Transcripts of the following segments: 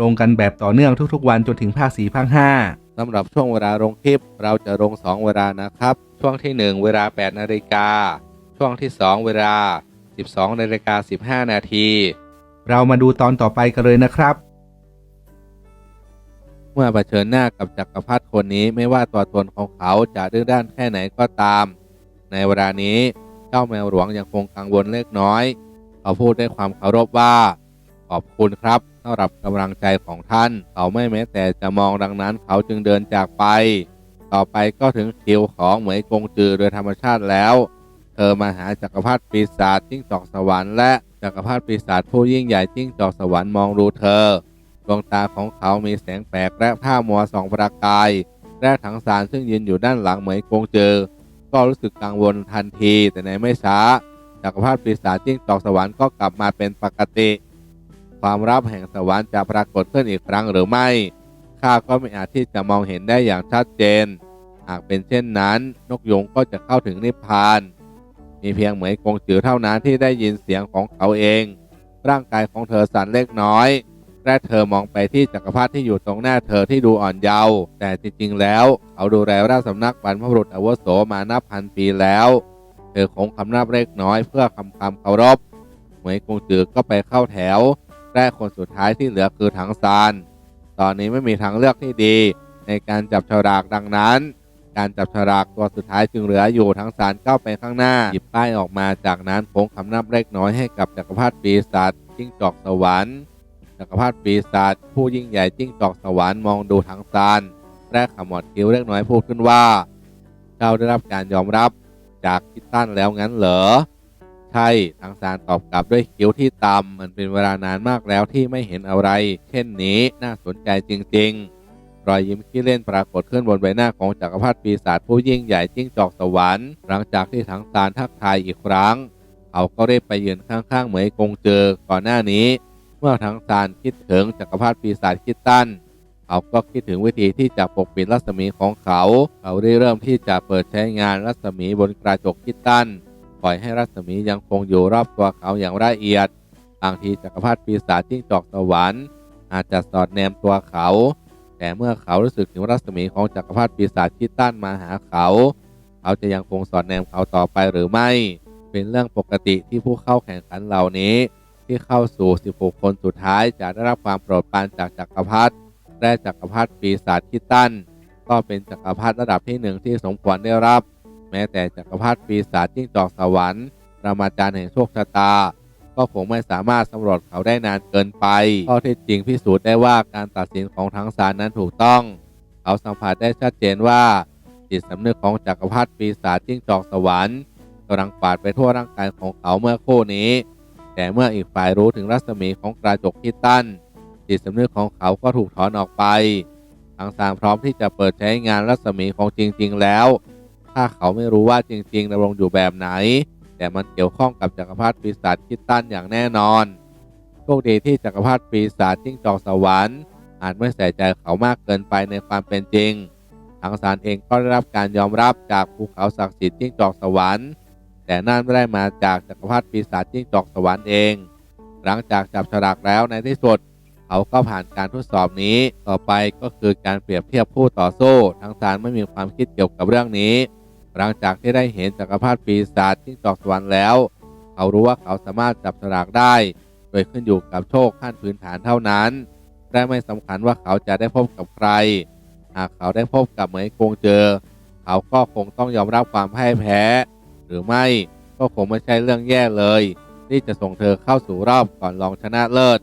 ลงกันแบบต่อเนื่องทุกๆ วันจนถึงภาคสี่ภาคห้าสำหรับช่วงเวลาลงคลิป เราจะลง 2 เวลานะครับ ช่วงที่ 1 เวลา 8 นาฬิกา ช่วงที่ 2 เวลา 12 นาฬิกา 15 นาที เรามาดูตอนต่อไปกันเลยนะครับ เมื่อเผชิญหน้ากับจักรพรรดิคนนี้ไม่ว่าตัวตนของเขาจะดื้อด้านแค่ไหนก็ตาม ในเวลานี้เจ้าแมวหลวงยังคงกังวลเล็กน้อย เขาพูดด้วยความเคารพว่า ขอบคุณครับ สำหรับกำลังใจของท่าน เขาไม่แม้แต่จะมองดังนั้นเขาจึงเดินจากไป ต่อไปก็ถึงคิวของเหมยกงจือโดยธรรมชาติแล้ว เธอมาหาจักรพรรดิปีศาจจิ้งจอกสวรรค์และจักรพรรดิปีศาจผู้ยิ่งใหญ่จิ้งจอกสวรรค์มองดูเธอดวงตาของเขามีแสงแปลกและผ้ามัวสองประกาย และถังสารซึ่งยืนอยู่ด้านหลังเหมยกงเจอก็รู้สึกกังวลทันทีแต่ในไม่ช้าจักรพรรดิปีศาจจิ้งจอกสวรรค์ก็กลับมาเป็นปกติ ความลับแห่งสวรรค์จะปรากฏขึ้นอีกครั้งหรือไม่ ข้าก็ไม่อาจที่จะมองเห็นได้อย่างชัดเจน หากเป็นเช่นนั้น นกยงก็จะเข้าถึงนิพพาน มีเพียงเหมยกงจือเท่านั้นที่ได้ยินเสียงของเขาเอง ร่างกายของเธอสั่นเล็กน้อยและเธอมองไปที่จักรพรรดิที่อยู่ตรงหน้าเธอที่ดูอ่อนเยาว์แต่จริงๆแล้ว เขาดูแลราชสำนักบรรพบุรุษอวุโสมานับพันปีแล้ว เธอคงคำนับเล็กน้อยเพื่อคำคำเคารพเหมยกงจือก็ไปเข้าแถว และคนสุดท้ายที่เหลือคือถังซาน ตอนนี้ไม่มีทางเลือกที่ดี ในการจับฉลากดังนั้น การจับฉลากตัวสุดท้ายจึงเหลืออยู่ทั้งสารก้าวไปข้างหน้า หยิบป้ายออกมาจากนั้นโค้งคำนับเล็กน้อยให้กับจักรพรรดิปีศาจจิ้งจอกสวรรค์จักรพรรดิปีศาจผู้ยิ่งใหญ่จิ้งจอกสวรรค์มองดูทั้งซานและขมวดคิ้วเล็กน้อยพูดขึ้นว่า เจ้าได้รับการยอมรับจากคิดตันแล้วงั้นเหรอ ใช่ทางซานตอบกลับด้วยคิ้วที่ต่ำมันเป็นเวลานานมากแล้วที่ไม่เห็นอะไร เช่นนี้น่าสนใจจริง ๆ รอยยิ้มขี้เล่นปรากฏขึ้นบนใบหน้าของจักรพรรดิปีศาจผู้ยิ่งใหญ่จิ้งจอกสวรรค์หลังจากที่ทั้งซานทักทายอีกครั้ง เขาก็ได้ไปยืนข้างๆเหมยกงเจอก่อนหน้านี้ เมื่อทั้งซานคิดถึงจักรพรรดิปีศาจคิดตันเขาก็คิดถึงวิธีที่จะปกปิดรัศมีของเขา เขาได้เริ่มที่จะเปิดใช้งานรัศมีบนกระจกคิดตัน ปล่อยให้รัศมียังคงอยู่รอบตัวเขาอย่างละเอียด บางทีจักรพรรดิปีศาจจิ้งจอกสวรรค์อาจจะสอดแนมตัวเขา แต่เมื่อเขารู้สึกถึงรัศมีของจักรพรรดิปีศาจคิดตันมาหาเขา เขาจะยังคงสอดแนมเขาต่อไปหรือไม่ เป็นเรื่องปกติที่ผู้เข้าแข่งขันเหล่านี้ ที่เข้าสู่ 16 คนสุดท้ายจะได้รับความโปรดปรานจากจักรพรรดิและจักรพรรดิปีศาจคิดตันก็เป็นจักรพรรดิระดับที่หนึ่งที่สมควรได้รับ แม้แต่จักรพรรดิปีศาจจิ้งจอกสวรรค์รามาจารย์แห่งโชคชะตา ก็คงไม่สามารถสำรวจเขาได้นานเกินไปข้อเท็จจริงพิสูจน์ได้ว่าการตัดสินของทั้งศาลนั้นถูกต้อง เขาสัมผัสได้ชัดเจนว่าจิตสำนึกของจักรพรรดิปีศาจจิ้งจอกสวรรค์กำลังปาดไปทั่วร่างกายของเขาเมื่อคู่นี้ แต่เมื่ออีกฝ่ายรู้ถึงรัศมีของกระจกคิดตันจิตสำนึกของเขาก็ถูกถอนออกไปทางสารพร้อมที่จะเปิดใช้งานรัศมีของจริง ๆ แล้ว ถ้าเขาไม่รู้ว่าจริงๆดำรงอยู่แบบไหน แต่มันเกี่ยวข้องกับจักรพรรดิปีศาจคิดตันอย่างแน่นอนโชคดีที่จักรพรรดิปีศาจจิ้งจอกสวรรค์อาจไม่ใส่ใจเขามากเกินไปในความเป็นจริงทางศาลเองก็ได้รับการยอมรับจากภูเขาศักดิ์สิทธิ์จิ้งจอกสวรรค์ แต่นั่นไม่ได้มาจากจักรพรรดิปีศาจจิ้งจอกสวรรค์เอง หลังจากจับฉลากแล้วในที่สุด เขาก็ผ่านการทดสอบนี้ต่อไปก็คือการเปรียบเทียบผู้ต่อสู้ทางศาลไม่มีความคิดเกี่ยวกับเรื่องนี้ หลังจากที่ได้เห็นจักรพรรดิปีศาจจิ้งจอกสวรรค์แล้ว เขารู้ว่าเขาสามารถจับฉลากได้ โดยขึ้นอยู่กับโชคขั้นพื้นฐานเท่านั้น และไม่สำคัญว่าเขาจะได้พบกับใคร หากเขาได้พบกับเหมยกงเจอ เขาก็คงต้องยอมรับความพ่ายแพ้ หรือไม่ก็คงไม่ใช่เรื่องแย่เลย ที่จะส่งเธอเข้าสู่รอบก่อนรองชนะเลิศ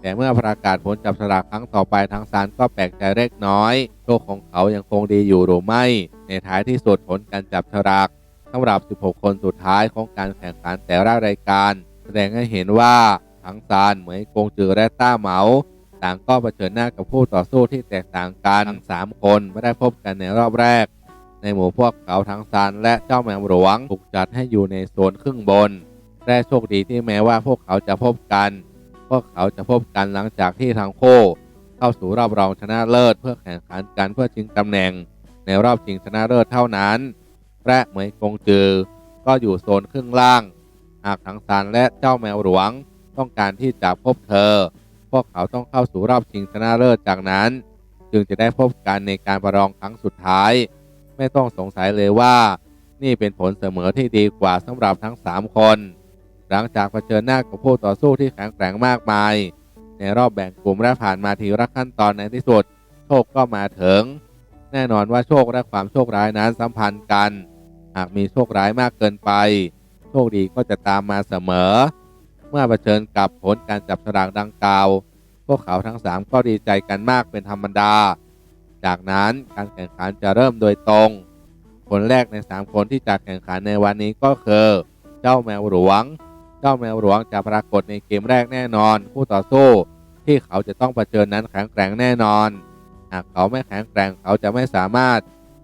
แต่เมื่อประกาศผลจับฉลากครั้งต่อไปทางศาลก็แปลกใจเล็กน้อย โชคของเขายังคงดีอยู่หรือไม่ ในท้ายที่สุดผลการจับฉลากสำหรับ 16 คนสุดท้ายของการแข่งขันแต่ละรายการ แสดงให้เห็นว่าทั้งซานเหมยกงจือและต้าเหมาต่างก็เผชิญหน้ากับผู้ต่อสู้ที่แตกต่างกันทั้งสามคนไม่ได้พบกันในรอบแรก ในหมู่พวกเขาทั้งซานและเจ้าแมวหลวงถูกจัดให้อยู่ในโซนครึ่งบนและโชคดีที่แม้ว่าพวกเขาจะพบกัน พวกเขาจะพบกันหลังจากที่ทั้งคู่เข้าสู่รอบรองชนะเลิศเพื่อแข่งขันกันเพื่อชิงตำแหน่ง ในรอบชิงชนะเลิศเท่านั้น และเหมยกงจือ ก็อยู่โซนครึ่งล่าง หากทั้งซานและเจ้าแมวหลวงต้องการที่จะพบเธอ พวกเขาต้องเข้าสู่รอบชิงชนะเลิศจากนั้น จึงจะได้พบกันในการประลองครั้งสุดท้าย ไม่ต้องสงสัยเลยว่า นี่เป็นผลเสมอที่ดีกว่าสำหรับทั้ง 3 คน หลังจากเผชิญหน้ากับผู้ต่อสู้ที่แข็งแกร่งมากมาย ในรอบแบ่งกลุ่มและผ่านมาทีละขั้นตอนในที่สุดโชคก็มาถึง แน่นอนว่าโชคและความโชคร้ายนั้นสัมพันธ์กัน หากมีโชคร้ายมากเกินไป โชคดีก็จะตามมาเสมอ เมื่อเผชิญกับผลการจับฉลากดังกล่าว พวกเขาทั้งสามก็ดีใจกันมากเป็นธรรมดา จากนั้นการแข่งขันจะเริ่มโดยตรง คนแรกใน 3 คนที่จะแข่งขันในวันนี้ก็คือ เจ้าแมวหลวง เจ้าแมวหลวงจะปรากฏในเกมแรกแน่นอนผู้ต่อสู้ที่เขาจะต้องเผชิญนั้นแข็งแกร่งแน่นอนากเขาไม่แข็งแกร่งเขาจะไม่สามารถ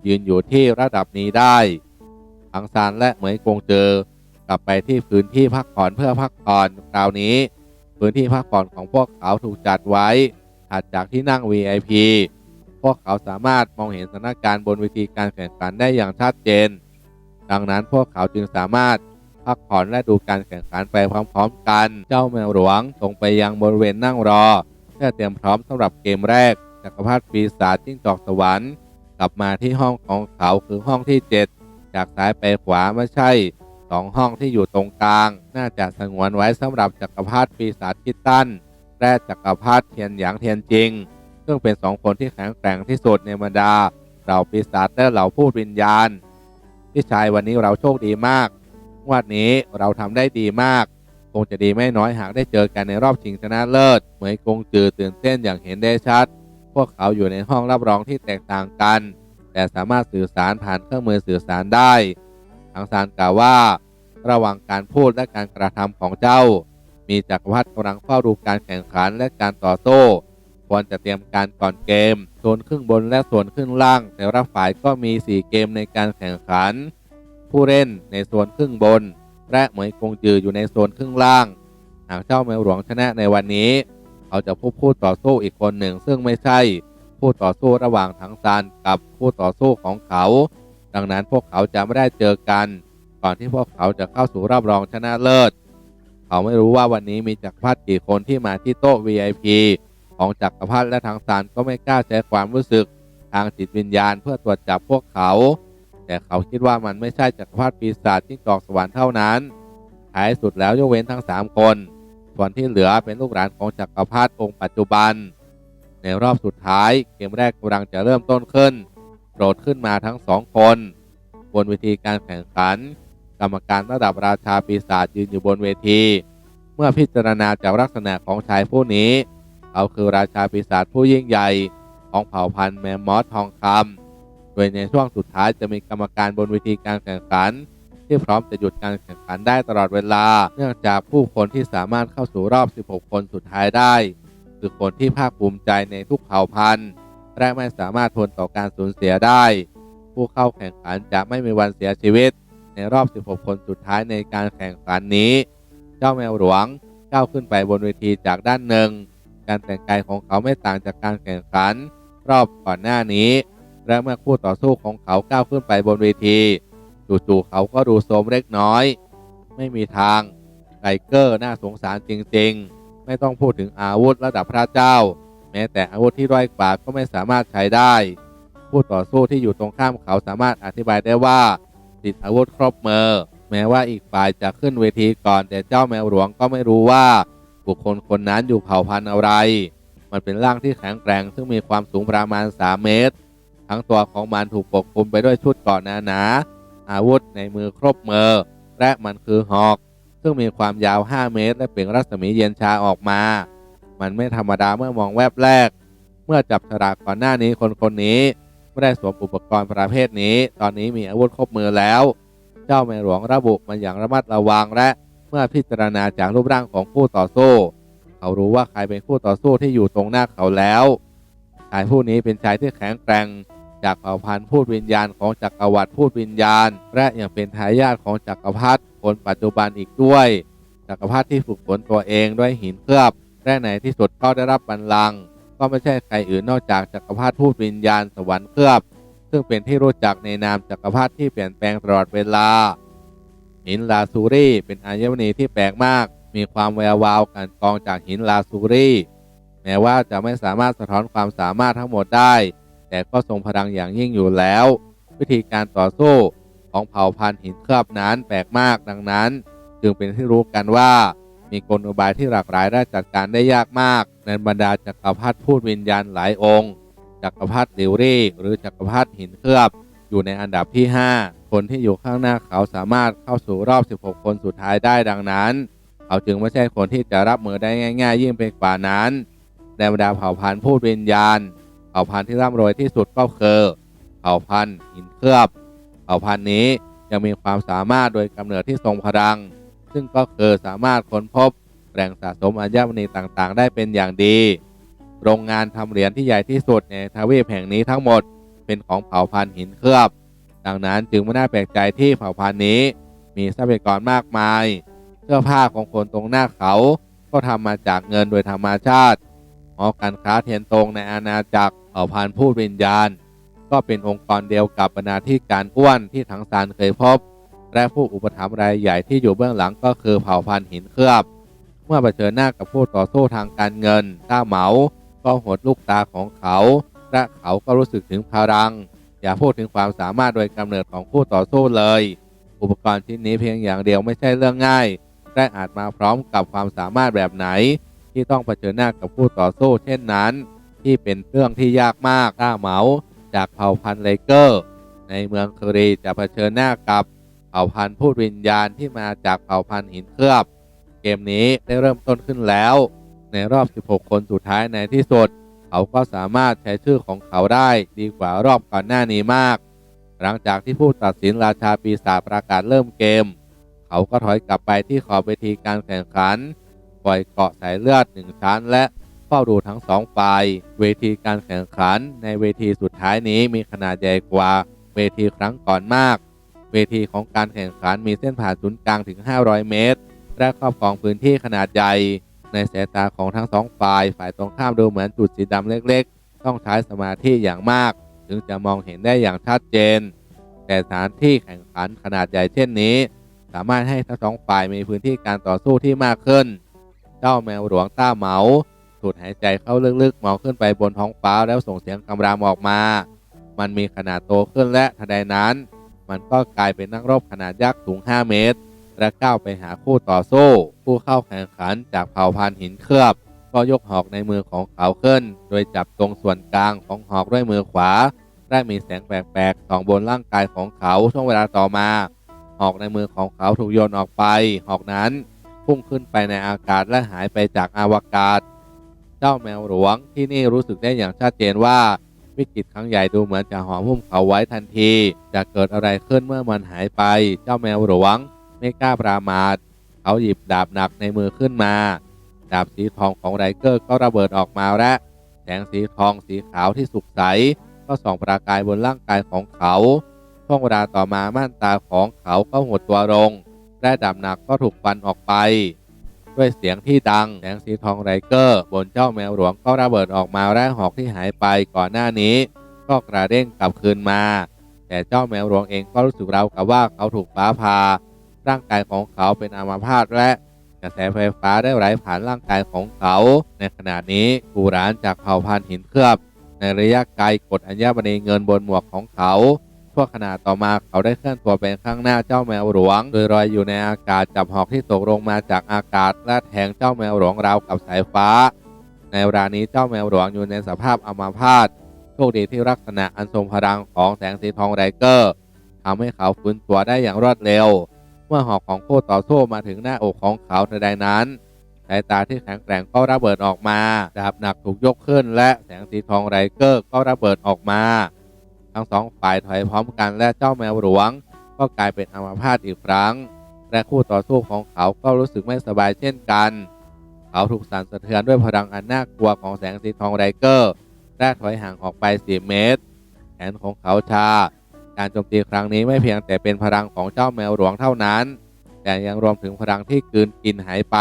ยืนอยู่ที่ระดับนี้ได้อังซานและเหมยกงเจอกลับไปที่พื้นที่พักผ่อนเพื่อพักผ่อนคราวนี้ พื้นที่พักผ่อนของพวกเขาถูกจัดไว้ถัดจากที่นั่ง VIP พวกเขาสามารถมองเห็นสถานการณ์บนเวทีการแข่งขันได้อย่างชัดเจน ดังนั้นพวกเขาจึงสามารถพักผ่อนและดูการแข่งขันไปพร้อมๆกัน เจ้าแมวหลวงตรงไปยังบริเวณนั่งรอ เพื่อเตรียมพร้อมสำหรับเกมแรก จักรพรรดิปีศาจจิ้งจอกสวรรค์กลับมาที่ห้องของเขาคือห้องที่ 7 จากซ้ายไปขวาไม่ใช่สองห้องที่อยู่ตรงกลาง น่าจะสงวนไว้สำหรับจักรพรรดิปีศาจคิดตันและจักรพรรดิเทียนหยางเทียนจริง ซึ่งเป็นสองคนที่แข็งแกร่งที่สุดในบรรดาเหล่าปีศาจและเหล่าพูดวิญญาณพี่ชายวันนี้เราโชคดีมากวันนี้เราทำได้ดีมาก คงจะดีไม่น้อยหากได้เจอกันในรอบชิงชนะเลิศ เหมยกงจือตื่นเต้นอย่างเห็นได้ชัด พวกเขาอยู่ในห้องรับรองที่แตกต่างกัน แต่สามารถสื่อสารผ่านเครื่องมือสื่อสารได้ทางซานกล่าวว่า ระหว่างการพูดและการกระทำของเจ้า มีจักรพรรดิกำลังเฝ้าดูการแข่งขันและการต่อสู้ควรจะเตรียมการก่อนเกมโซนครึ่งบนและโซนครึ่งล่าง แต่ละฝ่ายก็มี 4 เกมในการแข่งขัน ผู้เล่นในโซนครึ่งบน และเหมยกงจืออยู่ในโซนครึ่งล่าง หากเจ้าแมวหลวงชนะในวันนี้ เขาจะพบผู้ต่อสู้อีกคนหนึ่ง ซึ่งไม่ใช่ผู้ต่อสู้ระหว่างทั้งซานกับผู้ต่อสู้ของเขา ดังนั้นพวกเขาจะไม่ได้เจอกัน ก่อนที่พวกเขาจะเข้าสู่รอบรองชนะเลิศ เขาไม่รู้ว่าวันนี้มีจักรพรรดิกี่คนที่มาที่โต๊ะ VIP ของจักรพรรดิและทางซานก็ไม่กล้าใช้ความรู้สึกทางจิตวิญญาณเพื่อตรวจจับพวกเขา แต่เขาคิดว่ามันไม่ใช่จักรพรรดิปีศาจที่จอกสวรรค์เท่านั้นท้ายสุดแล้วยกเว้นทั้ง 3 คน ส่วนที่เหลือเป็นลูกหลานของจักรพรรดิองค์ปัจจุบัน ในรอบสุดท้าย เกมแรกกำลังจะเริ่มต้นขึ้นโปรดขึ้นมาทั้งสองคน บนเวทีการแข่งขัน กรรมการระดับราชาปีศาจยืนอยู่บนเวที เมื่อพิจารณาจากลักษณะของชายผู้นี้ เขาคือราชาปีศาจผู้ยิ่งใหญ่ของเผ่าพันธุ์แมมมอสทองคำโดยในช่วงสุดท้ายจะมีกรรมการบนเวทีการแข่งขัน ที่พร้อมจะหยุดการแข่งขันได้ตลอดเวลา เนื่องจากผู้คนที่สามารถเข้าสู่รอบ 16 คนสุดท้ายได้ คือคนที่ภาคภูมิใจในทุกเผ่าพันธุ์ และไม่สามารถทนต่อการสูญเสียได้ ผู้เข้าแข่งขันจะไม่มีวันเสียชีวิต ในรอบ 16 คนสุดท้ายในการแข่งขันนี้ เจ้าแมวหลวงก้าวขึ้นไปบนเวทีจากด้านหนึ่ง การแต่งกายของเขาไม่ต่างจากการแข่งขัน รอบก่อนหน้านี้ และเมื่อคู่ต่อสู้ของเขาก้าวขึ้นไปบนเวที จู่ๆเขาก็ดูโทรมเล็กน้อย ไม่มีทางไทเกอร์น่าสงสารจริงๆ ไม่ต้องพูดถึงอาวุธระดับพระเจ้า แม้แต่อาวุธที่ร้อยกว่าก็ไม่สามารถใช้ได้ ผู้ต่อสู้ที่อยู่ตรงข้ามเขาสามารถอธิบายได้ว่า ติดอาวุธครบมือแม้ว่าอีกฝ่ายจะขึ้นเวทีก่อน แต่เจ้าแมวหลวงก็ไม่รู้ว่าบุคคลคนนั้นอยู่เผ่าพันธุ์อะไร มันเป็นร่างที่แข็งแกร่ง ซึ่งมีความสูงประมาณ 3 เมตร ทั้งตัวของมันถูกปกคลุมไปด้วยชุดเกราะหนาๆ อาวุธในมือครบมือ และมันคือหอก ซึ่งมีความยาว 5 เมตร และเปล่งรัศมีเย็นชาออกมา มันไม่ธรรมดาเมื่อมองแวบแรก เมื่อจับฉลากก่อนหน้านี้คนคนนี้ ไม่ได้สวมอุปกรณ์ประเภทนี้ ตอนนี้มีอาวุธครบมือแล้ว เจ้าแม่หลวงระบุมาอย่างระมัดระวังและเมื่อพิจารณาจากรูปร่างของผู้ต่อสู้เเขารู้ว่าใครเป็นคู่ต่อสู้ที่อยู่ตรงหน้าเขาแล้วชายผู้นี้เป็นชายที่แข็งแกร่ง จากเผ่าพันธุ์พูดวิญญาณของจักรวรรดิพูดวิญญาณ และยังเป็นทายาทของจักรพรรดิคนปัจจุบันอีกด้วย จักรพรรดิที่ฝึกฝนตัวเองด้วยหินเคลือบและในที่สุดก็ได้รับบัลลังก์ก็ไม่ใช่ใครอื่นนอกจากจักรพรรดิพูดวิญญาณสวรรค์เคลือบ ซึ่งเป็นที่รู้จักในนามจักรพรรดิที่เปลี่ยนแปลงตลอดเวลาหินลาซูรีเป็นอัญมณีที่แปลกมาก มีความแวววาวกันกองจากหินลาซูรีแม้ว่าจะไม่สามารถสะท้อนความสามารถทั้งหมดได้ แต่ก็ทรงพลังอย่างยิ่งอยู่แล้ว วิธีการต่อสู้ของเผ่าพันธุ์หินเคลือบนั้นแปลกมากดังนั้น จึงเป็นที่รู้กันว่า มีกลอุบายที่หลากหลายและจัดการได้ยากมาก ในบรรดาจักรพรรดิพูดวิญญาณหลายองค์จักรพรรดิลิวรี่ หรือจักรพรรดิหินเคลือบ อยู่ในอันดับที่ 5 คนที่อยู่ข้างหน้าเขาสามารถเข้าสู่รอบ 16 คนสุดท้ายได้ดังนั้น เขาจึงไม่ใช่คนที่จะรับมือได้ง่าย ๆ ยิ่งไปกว่านั้นในบรรดาเผ่าพันธุ์พูดวิญญาณ เผ่าพันธุ์ที่ร่ำรวยที่สุดก็คือเผ่าพันธุ์หินเคลือบ เผ่าพันธุ์นี้ยังมีความสามารถโดยกำเนิดที่ทรงพลัง ซึ่งก็คือสามารถค้นพบแหล่งสะสมอัญมณีต่างๆ ได้เป็นอย่างดี โรงงานทำเหรียญที่ใหญ่ที่สุดในทวีปแห่งนี้ทั้งหมดเป็นของเผ่าพันธุ์หินเคลือบ ดังนั้นจึงไม่น่าแปลกใจที่เผ่าพันธุ์นี้ มีทรัพยากรมากมาย เสื้อผ้าของคนตรงหน้าเขาก็ทำมาจากเงินโดยธรรมชาติหอการค้าเทียนตรงในอาณาจักร เผ่าพันธุ์ผู้วิญญาณ ก็เป็นองค์กรเดียวกับบรรณาธิการอ้วนที่ทั้งซานเคยพบ และผู้อุปถัมภ์รายใหญ่ที่อยู่เบื้องหลังก็คือเผ่าพันธุ์หินเคลือบ เมื่อเผชิญหน้ากับผู้ต่อสู้ทางการเงินต้าเหมาก็หดลูกตาของเขาและเขาก็รู้สึกถึงพลัง อย่าพูดถึงความสามารถโดยกำเนิดของผู้ต่อสู้เลย อุปกรณ์ชิ้นนี้เพียงอย่างเดียวไม่ใช่เรื่องง่ายและอาจมาพร้อมกับความสามารถแบบไหน ที่ต้องเผชิญหน้ากับผู้ต่อสู้เช่นนั้น ที่เป็นเรื่องที่ยากมากต้าเหมาจากเผ่าพันธุ์เลเกอร์ ในเมืองครีจะเผชิญหน้ากับเผ่าพันธุ์พูดวิญญาณที่มาจากเผ่าพันธุ์หินเคลือบ เกมนี้ได้เริ่มต้นขึ้นแล้ว ในรอบ 16 คนสุดท้ายในที่สุด เขาก็สามารถใช้ชื่อของเขาได้ดีกว่ารอบก่อนหน้านี้มาก หลังจากที่ผู้ตัดสินราชาปีศาจประกาศเริ่มเกม เขาก็ถอยกลับไปที่ขอบเวทีการแข่งขัน ปล่อยเกาะสายเลือดหนึ่งชั้นและ ฝ้าดูทั้งสองฝ่าย เวทีการแข่งขันในเวทีสุดท้ายนี้มีขนาดใหญ่กว่าเวทีครั้งก่อนมาก เวทีของการแข่งขันมีเส้นผ่านศูนย์กลางถึง 500 เมตร และครอบครองพื้นที่ขนาดใหญ่ ในสายตาของทั้งสองฝ่าย ฝ่ายตรงข้ามดูเหมือนจุดสีดำเล็กๆ ต้องใช้สมาธิอย่างมาก ถึงจะมองเห็นได้อย่างชัดเจน แต่สถานที่แข่งขันขนาดใหญ่เช่นนี้ สามารถให้ทั้งสองฝ่ายมีพื้นที่การต่อสู้ที่มากขึ้น เจ้าแมวหลวงต้าเหมา สูดหายใจเข้าลึกๆมองขึ้นไปบนท้องฟ้าแล้วส่งเสียงคำรามออกมา มันมีขนาดโตขึ้นและทันใดนั้น มันก็กลายเป็นนักรบขนาดยักษ์สูง 5 เมตร และก้าวไปหาคู่ต่อสู้ ผู้เข้าแข่งขันจากเผ่าพันธุ์หินเคลือบ ก็ยกหอกในมือของเขาขึ้น โดยจับตรงส่วนกลางของหอกด้วยมือขวาและมีแสงแปลกๆส่องบนร่างกายของเขาช่วงเวลาต่อมาหอกในมือของเขาถูกโยนออกไปหอกนั้นพุ่งขึ้นไปในอากาศและหายไปจากอวกาศ เจ้าแมวหลวงที่นี่รู้สึกได้อย่างชัดเจนว่า วิกฤตครั้งใหญ่ดูเหมือนจะหอมหุ้มเขาไว้ทันที จะเกิดอะไรขึ้นเมื่อมันหายไป เจ้าแมวหลวงไม่กล้าปรามาทเขาหยิบดาบหนักในมือขึ้นมา ดาบสีทองของไรเกอร์ก็ระเบิดออกมาและแสงสีทองสีขาวที่สุกใส ก็ส่องประกายบนร่างกายของเขาช่วงเวลาต่อมาม่านตาของเขาก็หดตัวลงและดาบหนักก็ถูกฟันออกไป ด้วยเสียงที่ดังแสงสีทองไรเกอร์ บนเจ้าแมวหลวงก็ระเบิดออกมาและหอกที่หายไปก่อนหน้านี้ ก็กระเด้งกลับคืนมา แต่เจ้าแมวหลวงเองก็รู้สึกราวกับว่าเขาถูกฟ้าผ่าร่างกายของเขาเป็นอัมาพาตและกระแสไฟฟ้าได้ไหลผ่านร่างกายของเขา ในขณะนี้กูรานจากเผ่าพันธุ์หินเคลือบ ในระยะไกลกดอัญมณีเงินบนหมวกของเขา ชั่วขณะต่อมาเขาได้เคลื่อนตัวไปข้างหน้าเจ้าแมวหลวงโดยลอยอยู่ในอากาศจับหอกที่ตกลงมาจากอากาศและแทงเจ้าแมวหลวงราวกับสายฟ้า ในเวลานี้เจ้าแมวหลวงอยู่ในสภาพอัมาพาตโชคดีที่ลักษณะอันทรงพลังของแสงสีทองไรเกอร์ทำให้เขาฟื้นตัวได้อย่างรวดเร็ว เมื่อหอกของคู่ต่อสู้มาถึงหน้าอกของเขาในใดนั้นสายตาที่แข็งแกร่งก็ระเบิดออกมาดาบหนักถูกยกขึ้น และแสงสีทองไรเกอร์ก็ระเบิดออกมา ทั้งสองฝ่ายถอยพร้อมกันและเจ้าแมวหลวง ก็กลายเป็นอัมาพาตอีกครั้ง และคู่ต่อสู้ของเขาก็รู้สึกไม่สบายเช่นกัน เขาถูกสั่นสะเทือนด้วยพลังอันน่ากลัวของแสงสีทองไรเกอร์และถอยห่างออกไป4เมตร แขนของเขาชา การโจมตีครั้งนี้ไม่เพียงแต่เป็นพลังของเจ้าแมวหลวงเท่านั้น แต่ยังรวมถึงพลังที่กืนกินหายไป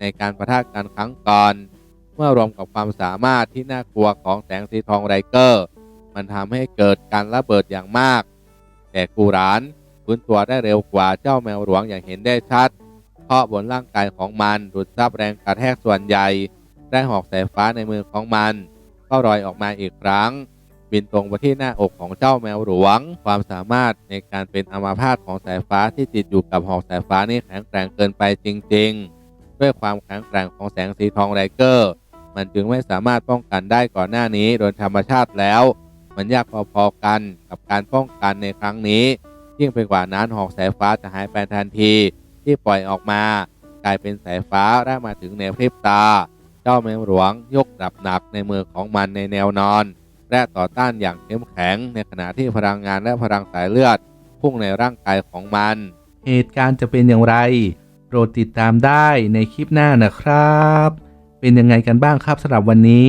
ในการประทะกันครั้งก่อน เมื่อรวมกับความสามารถที่น่ากลัวของแสงสีทองไรเกอร์ มันทำให้เกิดการระเบิดอย่างมาก แต่กูรานฟื้นตัวได้เร็วกว่าเจ้าแมวหลวงอย่างเห็นได้ชัด เพราะบนร่างกายของมันดูดซับแรงกระแทกส่วนใหญ่ ได้หอกสายฟ้าในมือของมัน ก็ลอยออกมาอีกครั้ง บินตรงไปที่หน้าอกของเจ้าแมวหลวง ความสามารถในการเป็นอมาพาตของสายฟ้าที่ติดอยู่กับหอกสายฟ้านี่แข็งแกร่งเกินไปจริง ๆ ด้วยความแข็งแกร่งของแสงสีทองไรเกอร์ มันจึงไม่สามารถป้องกันได้ก่อนหน้านี้โดยธรรมชาติแล้ว มันยากพอๆกันกับการป้องกันในครั้งนี้ ยิ่งไปกว่านั้นหอกสายฟ้าจะหายไปทันที ที่ปล่อยออกมา กลายเป็นสายฟ้าได้มาถึงในพริบตา เจ้าแมวหลวงยกดับหนักในมือของมันในแนวนอน และต่อต้านอย่างเข้มแข็งในขณะที่พลังงานและพลังสายเลือด พุ่งในร่างกายของมัน เหตุการณ์จะเป็นอย่างไร โปรดติดตามได้ในคลิปหน้านะครับ เป็นยังไงกันบ้างครับสำหรับวันนี้